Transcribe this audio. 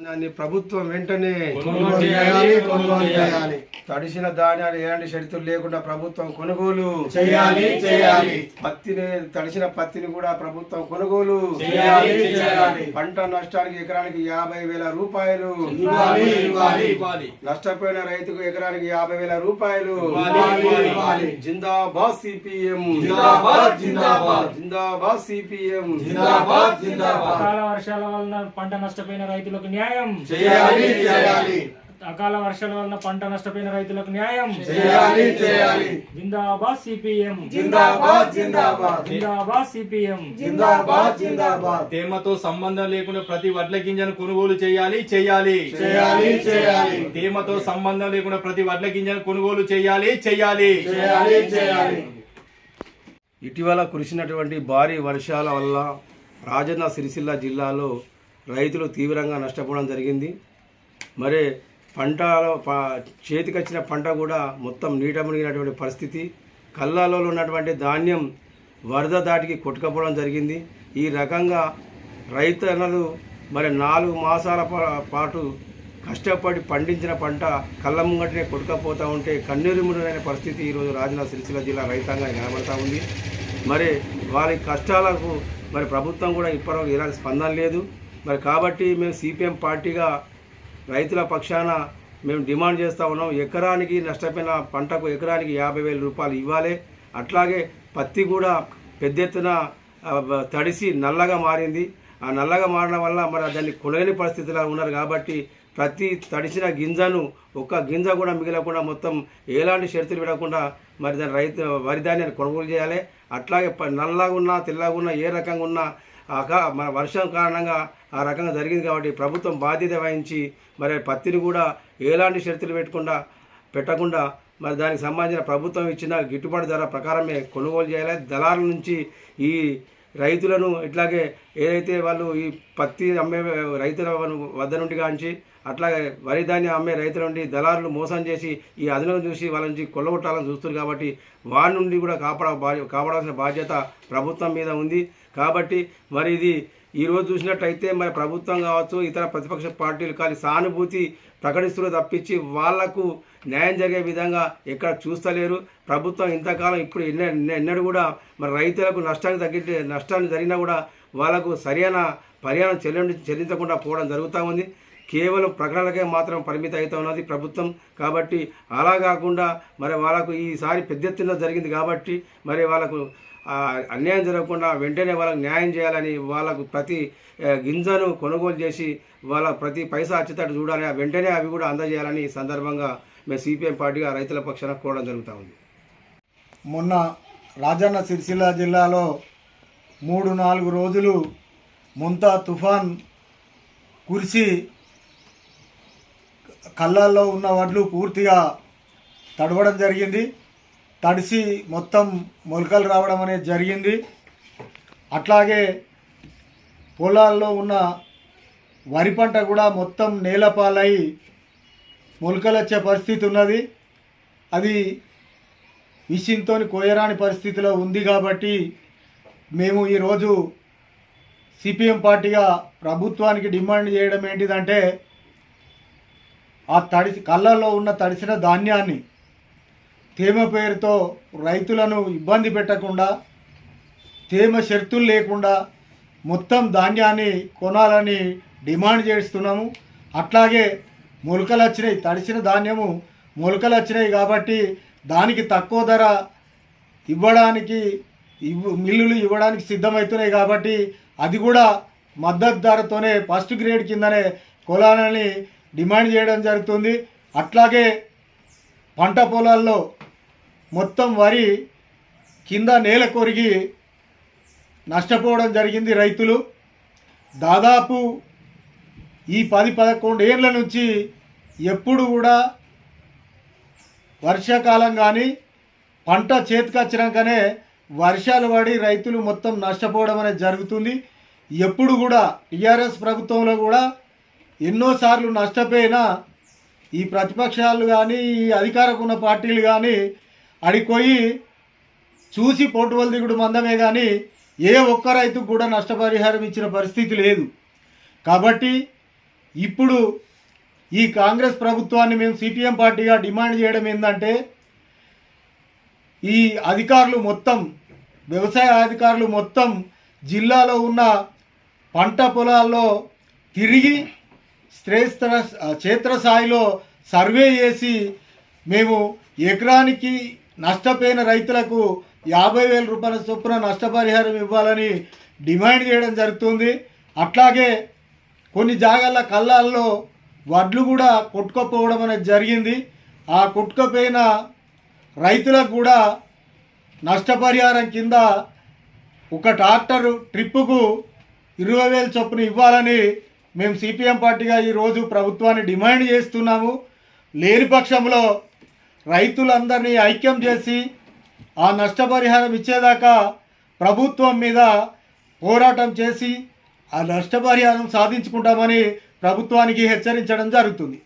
దాన్ని ప్రభుత్వం వెంటనే కొనుగోలు చేయాలి, కొనుగోలు చేయాలి. తడిసిన ధాన్యాలు ఎలాంటి షరతులు లేకుండా ప్రభుత్వం కొనుగోలు చేయాలి, చేయాలి. పత్తిని తడిసిన పత్తిని కూడా ప్రభుత్వం కొనుగోలు చేయాలి, చేయాలి. పంట నష్టానికి ఎకరానికి యాభై వేల రూపాయలు ఇవ్వాలి, ఇవ్వాలి, ఇవ్వాలి. నష్టపోయిన రైతుకు ఎకరానికి యాభై వేల రూపాయలు ఇవ్వాలి, ఇవ్వాలి. జిందాబాద్ సిపిఎం జిందాబాద్, జిందాబాద్. జిందాబాద్ సిపిఎం జిందాబాద్ జిందాబాద్ అకాల వర్షాల వలన పంట నష్టపోయిన రైతులకు న్యాయం చేయాలి చేయాలి అకాల వర్షాల వలన పంట నష్టపోయిన రైతులకు న్యాయం. చేయాలి చేయాలి. జిందాబాద్ సిపిఎం. జిందాబాద్ జిందాబాద్. జిందాబాద్ సిపిఎం. జిందాబాద్ జిందాబాద్. తేమతో సంబంధం లేకుండా ప్రతి వడ్ల గింజను కొనుగోలు చేయాలి చేయాలి. చేయాలి చేయాలి. తేమతో సంబంధం లేకుండా ప్రతి వడ్ల గింజను కొనుగోలు చేయాలి చేయాలి. చేయాలి చేయాలి. ఇటీవల కురిసినటువంటి భారీ వర్షాల వల్ల రాజన్న సిరిసిల్ల జిల్లాలో రైతులు తీవ్రంగా నష్టపోవడం జరిగింది. మరి పంటలో చేతికొచ్చిన పంట కూడా మొత్తం నీట మునిగినటువంటి పరిస్థితి. కళ్ళాలలో ఉన్నటువంటి ధాన్యం వరద దాటికి కొట్టుకపోవడం జరిగింది. ఈ రకంగా రైతన్నలు మరి నాలుగు మాసాల పాటు కష్టపడి పండించిన పంట కళ్ళ ముంగటనే కొట్టుకపోతూ ఉంటే కన్నీరుముడైన పరిస్థితి ఈరోజు రాజన్న సిరిసిల్ల జిల్లా రైతాంగానికి నిలబడతా ఉంది. మరి వారి కష్టాలకు మరి ప్రభుత్వం కూడా ఇప్పటివరకు ఎలాంటి స్పందన లేదు. మరి కాబట్టి మేము సిపిఎం పార్టీగా రైతుల పక్షాన మేము డిమాండ్ చేస్తూ ఉన్నాం. ఎకరానికి నష్టపోయిన పంటకు ఎకరానికి యాభై వేల రూపాయలు ఇవ్వాలి. అట్లాగే పత్తి కూడా పెద్ద ఎత్తున తడిసి నల్లగా మారింది. ఆ నల్లగా మారడం వల్ల మరి దాన్ని కొనలేని పరిస్థితిలో ఉన్నారు కాబట్టి ప్రతి తడిచిన గింజను ఒక్క గింజ కూడా మిగలకుండా మొత్తం ఎలాంటి షరతులు విడకుండా మరి దాని రైతు వరి ధాన్యాన్ని కొనుగోలు చేయాలి. అట్లాగే ప- నల్లగా ఉన్నా తెల్లగా ఉన్నా ఏ రకంగా ఉన్నా మన వర్షం కారణంగా ఆ రకంగా జరిగింది కాబట్టి ప్రభుత్వం బాధ్యత వహించి మరి పత్తిని కూడా ఎలాంటి షరతులు పెట్టకుండా పెట్టకుండా మరి దానికి సంబంధించిన ప్రభుత్వం ఇచ్చిన గిట్టుబాటు ధర ప్రకారమే కొనుగోలు చేయాలి. దళారుల నుంచి ఈ రైతులను ఇట్లాగే ఏదైతే వాళ్ళు ఈ పత్తి అమ్మే రైతుల వద్ద నుండి కాంచి అట్లాగే వరి ధాన్యం అమ్మే రైతుల నుండి దళారులు మోసం చేసి ఈ అదనం చూసి వాళ్ళ నుంచి కొల్లగొట్టాలని చూస్తున్నారు కాబట్టి వారి నుండి కూడా కాపాడ కాపాడాల్సిన బాధ్యత ప్రభుత్వం మీద ఉంది. కాబట్టి మరి ఇది ఈ రోజు చూసినట్టయితే మరి ప్రభుత్వం కావచ్చు ఇతర ప్రతిపక్ష పార్టీలు కానీ సానుభూతి ప్రకటిస్తున్న తప్పించి వాళ్ళకు న్యాయం జరిగే విధంగా ఎక్కడ చూస్తలేరు. ప్రభుత్వం ఇంతకాలం ఇప్పుడు ఎన్న ఎన్నడూ కూడా మరి రైతులకు నష్టాన్ని తగ్గించే నష్టాన్ని జరిగినా కూడా వాళ్ళకు సరైన పరిహారం చెల్లి చెల్లించకుండా పోవడం జరుగుతూ ఉంది. కేవలం ప్రకటనలకే మాత్రం పరిమితం అవుతా ఉన్నది ప్రభుత్వం. కాబట్టి అలా కాకుండా మరి వాళ్ళకు ఈసారి పెద్ద ఎత్తున జరిగింది కాబట్టి మరి వాళ్ళకు అన్యాయం జరగకుండా వెంటనే వాళ్ళకు న్యాయం చేయాలని వాళ్ళకు ప్రతి గింజను కొనుగోలు చేసి వాళ్ళ ప్రతి పైసా అచ్చేటట్టు చూడాలి. వెంటనే అవి కూడా అందజేయాలని ఈ సందర్భంగా మేము సిపిఎం పార్టీగా రైతుల పక్షాన కోరడం జరుగుతూ ఉంది. మొన్న రాజన్న సిరిసిల్ల జిల్లాలో మూడు నాలుగు రోజులు ముంతా తుఫాన్ కురిసి కళ్ళల్లో ఉన్న వడ్లు పూర్తిగా తడవడం జరిగింది. తడిసి మొత్తం మొలకలు రావడం అనేది జరిగింది. అట్లాగే పొలాల్లో ఉన్న వరి పంట కూడా మొత్తం నేలపాలై మొలకలు వచ్చే పరిస్థితి ఉన్నది. అది మిషన్తో కోయరాని పరిస్థితిలో ఉంది కాబట్టి మేము ఈరోజు సిపిఎం పార్టీగా ప్రభుత్వానికి డిమాండ్ చేయడం ఏంటిదంటే ఆ తడిసి కళ్ళల్లో ఉన్న తడిసిన ధాన్యాన్ని తేమ పేరుతో రైతులను ఇబ్బంది పెట్టకుండా తేమ షరతులు లేకుండా మొత్తం ధాన్యాన్ని కొనాలని డిమాండ్ చేస్తున్నాము. అట్లాగే మొలకలు వచ్చినాయి. తడిసిన ధాన్యము మొలకలు వచ్చినాయి కాబట్టి దానికి తక్కువ ధర ఇవ్వడానికి ఇవ్వ మిల్లులు ఇవ్వడానికి సిద్ధమవుతున్నాయి కాబట్టి అది కూడా మద్దతు ధరతోనే ఫస్ట్ గ్రేడ్ కిందనే కొలాలని డిమాండ్ చేయడం జరుగుతుంది. అట్లాగే పంట పొలాల్లో మొత్తం వరి కింద నేల కొరిగి నష్టపోవడం జరిగింది రైతులు. దాదాపు ఈ పది పదకొండు ఏళ్ళ నుంచి ఎప్పుడు కూడా వర్షాకాలం కానీ పంట చేతికొచ్చినాకనే వర్షాలు పడి రైతులు మొత్తం నష్టపోవడం అనేది జరుగుతుంది. ఎప్పుడు కూడా టీఆర్ఎస్ ప్రభుత్వంలో కూడా ఎన్నోసార్లు నష్టపోయినా ఈ ప్రతిపక్షాలు కానీ ఈ అధికారకు ఉన్న పార్టీలు కానీ అడిపోయి చూసి పోటువల్ దిగుడు మందమే కానీ ఏ ఒక్క రైతుకు కూడా నష్టపరిహారం ఇచ్చిన పరిస్థితి లేదు. కాబట్టి ఇప్పుడు ఈ కాంగ్రెస్ ప్రభుత్వాన్ని మేము సిపిఎం పార్టీగా డిమాండ్ చేయడం ఏంటంటే ఈ అధికారులు మొత్తం వ్యవసాయ అధికారులు మొత్తం జిల్లాలో ఉన్న పంట పొలాల్లో తిరిగి శ్రేష్ఠ క్షేత్రస్థాయిలో సర్వే చేసి మేము ఎకరానికి నష్టపోయిన రైతులకు యాభై వేల రూపాయల చొప్పున నష్టపరిహారం ఇవ్వాలని డిమాండ్ చేయడం జరుగుతుంది. అట్లాగే కొన్ని జాగాల కళ్ళాల్లో వడ్లు కూడా కొట్టుకపోవడం అనేది జరిగింది. ఆ కొట్టుకపోయిన రైతులకు కూడా నష్టపరిహారం కింద ఒక ట్రాక్టర్ ట్రిప్పుకు ఇరవై వేల చొప్పున ఇవ్వాలని మేము సిపిఎం పార్టీగా ఈరోజు ప్రభుత్వాన్ని డిమాండ్ చేస్తున్నాము. లేని పక్షంలో రైతులందరినీ ఐక్యం చేసి ఆ నష్టపరిహారం ఇచ్చేదాకా ప్రభుత్వం మీద పోరాటం చేసి ఆ నష్టపరిహారం సాధించుకుంటామని ప్రభుత్వానికి హెచ్చరించడం జరుగుతుంది.